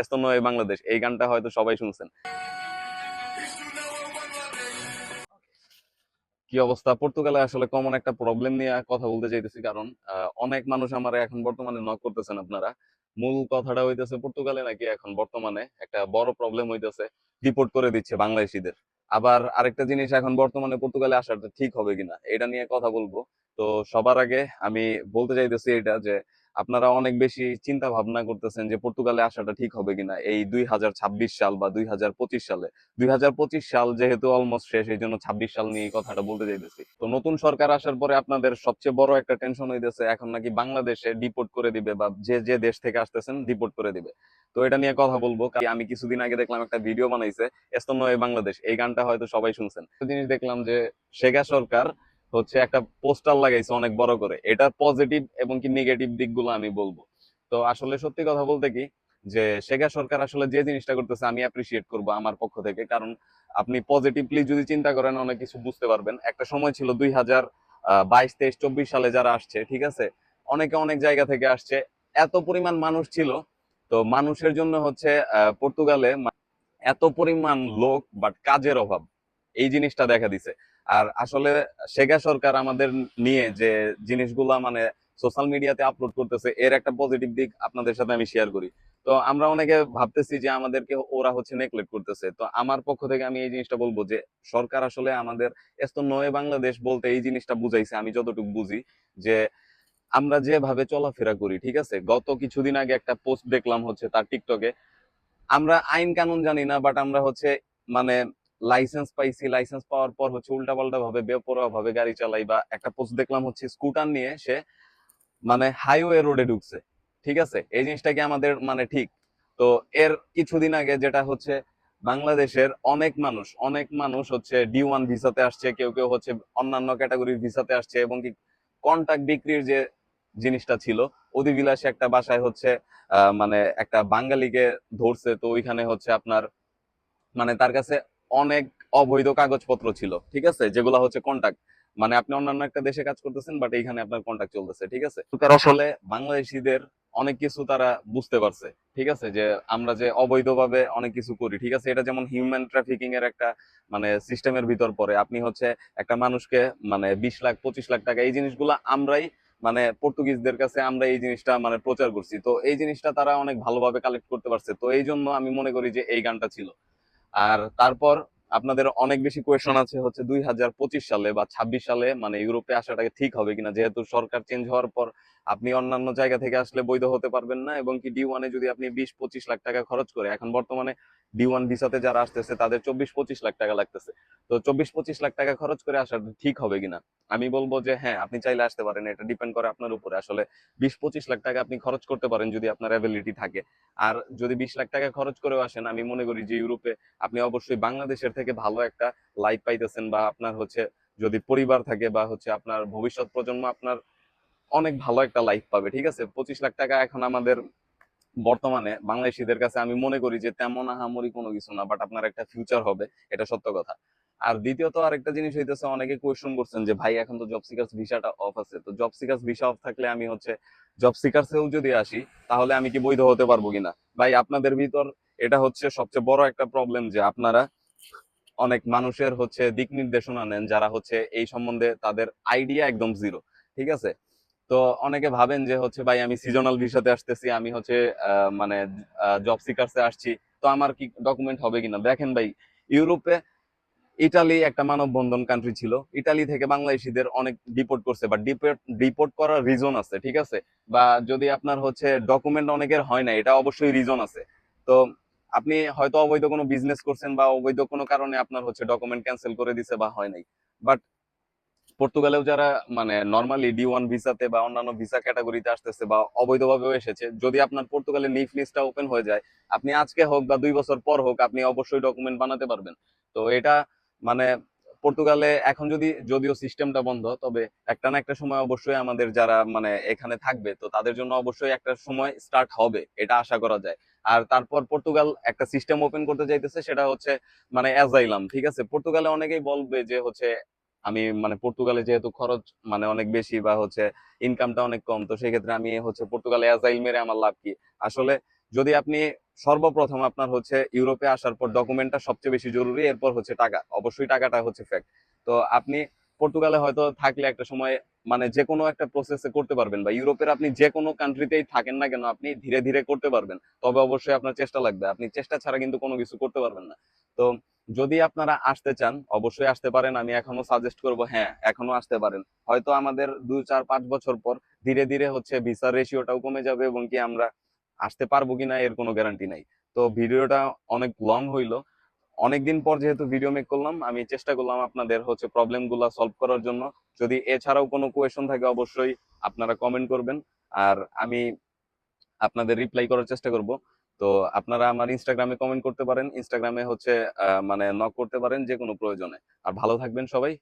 এস্তো নয় বাংলাদেশ। এই গানটা হয়তো সবাই শুনছেন। কি অবস্থা? পর্তুগালে আসলে কমন একটা প্রবলেম নিয়ে কথা বলতে চাইতেছি কারণ অনেক মানুষ আমার এখন বর্তমানে নক করতেছেন আপনারা। মূল কথাটা হইতেছে পর্তুগালে নাকি এখন বর্তমানে একটা বড় প্রবলেম হইতেছে ডিপোর্ট করে দিচ্ছে বাংলাদেশিদের। আবার আরেকটা জিনিস এখন বর্তমানে পর্তুগালে আসাটা ঠিক হবে কিনা, এটা নিয়ে কথা বলব। তো সবার আগে আমি বলতে চাইতেছি এটা যে আপনারা অনেক বেশি চিন্তা ভাবনা করতেছেন যে পর্তুগালে আসাটা ঠিক হবে কিনা। এই দুই হাজার ছাব্বিশ সাল বা দুই হাজার পঁচিশ সালে। দুই হাজার পঁচিশ সাল যেহেতু অলমোস্ট শেষ, এই জন্য ছাব্বিশ সাল নিয়ে কথাটা বলতে চাইতেছি। তো নতুন সরকার আসার পরে আপনাদের সবচেয়ে বড় একটা টেনশন হইতেছে, এখন নাকি বাংলাদেশে ডিপোর্ট করে দিবে বা যে যে দেশ থেকে আসতেছেন ডিপোর্ট করে দিবে। তো এটা নিয়ে কথা বলব। আমি কিছুদিন আগে দেখলাম একটা ভিডিও বানাইছে এস্তন্য বাংলাদেশ এই গানটা হয়তো সবাই শুনছেন। জিনিস দেখলাম যে শেখা সরকার হচ্ছে একটা পোস্টার লাগাইছে অনেক বড় করে। এটা পজিটিভ এবং কি নেগেটিভ দিকগুলো আমি বলব। তো আসলে সত্যি কথা বলতে কি, যে শেখা সরকার আসলে যে জিনিসটা করতেছে আমি অ্যাপ্রিসিয়েট করব আমার পক্ষ থেকে। কারণ আপনি পজিটিভলি যদি চিন্তা করেন, অনেক কিছু বুঝতে পারবেন। একটা সময় ছিল দুই হাজার বাইশ, তেইশ, চব্বিশ সালে যারা আসছে, ঠিক আছে? অনেকে অনেক জায়গা থেকে আসছে। এত পরিমাণ মানুষ ছিল, তো মানুষের জন্য হচ্ছে পর্তুগালে এত পরিমাণ লোক বাট কাজের অভাব। এই জিনিসটা দেখা দিছে। আর আসলে শেখা সরকার আমাদের নিয়ে যে জিনিসগুলা মানে সোশ্যাল মিডিয়াতে আপলোড করতেছে, এর একটা পজিটিভ দিক আপনাদের সাথে আমি শেয়ার করি। তো আমরা অনেকে ভাবতেছি যে আমাদেরকে ওরা হচ্ছে নেগলেক্ট করতেছে। তো আমার পক্ষ থেকে আমি এই জিনিসটা বলব যে, সরকার আসলে আমাদের এত নয় বাংলাদেশ বলতে এই জিনিসটা বুঝাইছে, আমি যতটুকু বুঝি যে, আমরা যেভাবে চলাফেরা করি, ঠিক আছে? গত কিছুদিন আগে একটা পোস্ট দেখলাম হচ্ছে তার টিকটকে আমরা আইন কানুন জানি না বাট আমরা হচ্ছে মানে লাইসেন্স পাইছি লাইসেন্স পাওয়ার পর হচ্ছে উল্টাপাল্টা ভাবে বেপরোয়া ভাবে গাড়ি চালাই বা একটা পোস্ট দেখলাম হচ্ছে স্কুটার নিয়ে সে মানে হাইওয়ে রোডে ঢুকছে। ঠিক আছে? এই জিনিসটা কি আমাদের মানে ঠিক? তো এর কিছুদিন আগে যেটা হচ্ছে বাংলাদেশের অনেক মানুষ অনেক মানুষ হচ্ছে ডি ওয়ান ভিসাতে আসছে, কেউ কেউ হচ্ছে অন্যান্য ক্যাটাগরির ভিসাতে আসছে এবং কি কন্টাক্ট বিক্রির যে জিনিসটা ছিল, অধিবিলাসী একটা বাসায় হচ্ছে মানে একটা বাঙালিকে ধরছে। তো ওইখানে হচ্ছে আপনার মানে তার কাছে অনেক অবৈধ কাগজপত্র ছিল, ঠিক আছে? যেগুলো হচ্ছে কন্টাক্ট মানে আপনি অন্যান্য একটা দেশে কাজ করতেছেন বাট এইখানে আপনার কন্টাক্ট চলতেছে, ঠিক আছে? সরকার আসলে বাংলাদেশিদের অনেক কিছু তারা বুঝতে পারছে, ঠিক আছে? যে আমরা যে অবৈধভাবে অনেক কিছু করি, ঠিক আছে? এটা যেমন হিউম্যান ট্রাফিকিং এর একটা মানে সিস্টেমের ভিতর পড়ে। আপনি হচ্ছে একটা মানুষকে মানে বিশ লাখ, পঁচিশ লাখ টাকা, এই জিনিসগুলো আমরাই মানে পর্তুগিজদের কাছে আমরা এই জিনিসটা মানে প্রচার করছি। তো এই জিনিসটা তারা অনেক ভালোভাবে কালেক্ট করতে পারছে। তো এই জন্য আমি মনে করি যে এই গানটা ছিল। আর তারপর আপনাদের অনেক বেশি কোয়েশন আছে হচ্ছে দুই হাজার পঁচিশ সালে বা ছাব্বিশ সালে মানে ইউরোপে আসাটাকে ঠিক হবে কিনা? যেহেতু সরকার চেঞ্জ হওয়ার পর আপনি অন্যান্য জায়গা থেকে আসলে বৈধ হতে পারবেন না এবং কি ডি ওয়ানে যদি আপনি বিশ, পঁচিশ লাখ টাকা খরচ করে, এখন বর্তমানে ডি ওয়ান ভিসাতে যারা আসতেছে, তাদের চব্বিশ, পঁচিশ লাখ টাকা লাগতেছে। তো চব্বিশ, পঁচিশ লাখ টাকা খরচ করে আসাটা ঠিক হবে কিনা? আমি বলব যে হ্যাঁ আপনি চাইলে আসতে পারেন, এটা ডিপেন্ড করে আপনার উপরে। আসলে বিশ, পঁচিশ লাখ টাকা আপনি খরচ করতে পারেন যদি আপনার অ্যাবিলিটি থাকে। আর যদি বিশ লাখ টাকা খরচ করেও আসেন, আমি মনে করি যে ইউরোপে আপনি অবশ্যই বাংলাদেশের থেকে ভালো একটা লাইফ পাইতেছেন বা আপনার হচ্ছে যদি পরিবার থাকে বা হচ্ছে আপনার ভবিষ্যৎ প্রজন্ম আপনার অনেক ভালো একটা লাইফ পাবে, ঠিক আছে? পঁচিশ লাখ টাকা এখন আমাদের বর্তমানে বাংলাদেশিদের কাছে আমি মনে করি যে তেমন আহামরি কোনো কিছু না বাট আপনার একটা ফিউচার হবে, এটা সত্য কথা। আর দ্বিতীয়ত আরেকটা জিনিস হইতেছে, অনেকে কোয়েশ্চন করছেন যে ভাই, এখন তো জব সিকার্স ভিসাটা অফ আছে, তো জব সিকার্স ভিসা অফ থাকলে আমি হচ্ছে জব সিকার্সেও যদি আসি, তাহলে আমি কি বৈধ হতে পারব কিনা? ভাই, আপনাদের ভিতর এটা হচ্ছে সবচেয়ে বড় একটা প্রবলেম যে আপনারা অনেক মানুষের হচ্ছে দিক নির্দেশনা নেন যারা হচ্ছে এই সম্বন্ধে তাদের আইডিয়া একদম জিরো ঠিক আছে? তো অনেকে ভাবেন যে হচ্ছে, ভাই, আমি সিজনাল ভিসাতে আসতেছি, আমি হচ্ছে মানে জব সিকার্সে আসছি, তো আমার কি ডকুমেন্ট হবে কিনা? দেখেন ভাই, ইউরোপে ইটালি একটা মানববন্ধন কান্ট্রি ছিল। ইটালি থেকে বাংলাদেশিদের অনেক ডিপোর্ট করছে বা ডিপোর্ট ডিপোর্ট করার রিজন আছে, ঠিক আছে? বা যদি আপনার হচ্ছে ডকুমেন্ট অনেকের হয় না, এটা অবশ্যই রিজন আছে। তো আপনি হয়তো অবৈধ কোনো বিজনেস করছেন বা অবৈধ কোনো কারণে আপনার হচ্ছে ডকুমেন্ট ক্যান্সেল করে দিছে বা হয় নাই। বাট পর্তুগালেও যারা মানে নর্মালি ডি ওয়ান ভিসাতে বা অন্যান্য ভিসা ক্যাটাগরিতে আসতেছে বা অবৈধভাবেও এসেছে, যদি আপনার পর্তুগালের নিফ লিস্টটা ওপেন হয়ে যায়, আপনি আজকে হোক বা দুই বছর পর হোক, আপনি অবশ্যই ডকুমেন্ট বানাতে পারবেন। তো এটা মানে পর্তুগালে এখন যদি, যদিও সিস্টেমটা বন্ধ, তবে একটা না একটা সময় অবশ্যই আমাদের যারা মানে এখানে থাকবে, তো তাদের জন্য অবশ্যই একটা সময় স্টার্ট হবে, এটা আশা করা যায়। আর তারপর পর্তুগাল একটা সিস্টেম ওপেন করতে চাইতেছে সেটা হচ্ছে মানে অ্যাজাইলাম ঠিক আছে? পর্তুগালে অনেকেই বলবে যে হচ্ছে আমি মানে পর্তুগালে যেহেতু খরচ মানে অনেক বেশি বা হচ্ছে ইনকামটা অনেক কম, তো সেক্ষেত্রে আমি হচ্ছে পর্তুগালে অ্যাজাইল মেরে আমার লাভ কি? আসলে যদি আপনি সর্বপ্রথম আপনার হচ্ছে ইউরোপে আসার পর ডকুমেন্টটা সবচেয়ে বেশি জরুরি, এরপর হচ্ছে টাকা। অবশ্যই টাকাটা হচ্ছে ফ্যাক্ট তো আপনি পর্তুগালে হয়তো থাকলে একটা সময় মানে যে কোনো একটা প্রসেসে করতে পারবেন বা ইউরোপের আপনি যে কোনো কান্ট্রিতেই থাকেন না কেন, আপনি ধীরে ধীরে করতে পারবেন। তবে অবশ্যই আপনার চেষ্টা লাগবে। আপনি চেষ্টা ছাড়া কিন্তু কোনো কিছু করতে পারবেন না। তো যদি আপনারা আসতে চান, অবশ্যই আসতে পারেন। আমি এখনও সাজেস্ট করব হ্যাঁ এখনও আসতে পারেন। হয়তো আমাদের দুই, চার, পাঁচ বছর পর ধীরে ধীরে হচ্ছে ভিসার রেশিওটাও কমে যাবে এবং কি আমরা আসতে পারব কিনা এর কোনো গ্যারান্টি নাই। তো ভিডিওটা অনেক লং হইল। অনেকদিন পর যেহেতু ভিডিও মেক করলাম, আমি চেষ্টা করলাম আপনাদের হচ্ছে প্রবলেমগুলা সলভ করার জন্য। যদি এছাড়াও কোনো কোয়েশন থাকে, অবশ্যই আপনারা কমেন্ট করবেন। আর আমি আপনাদের রিপ্লাই করার চেষ্টা করব। তো আপনারা আমার ইনস্টাগ্রামে কমেন্ট করতে পারেন। ইনস্টাগ্রামে হচ্ছে মানে নক করতে পারেন যে কোনো প্রয়োজনে। আর ভালো থাকবেন সবাই।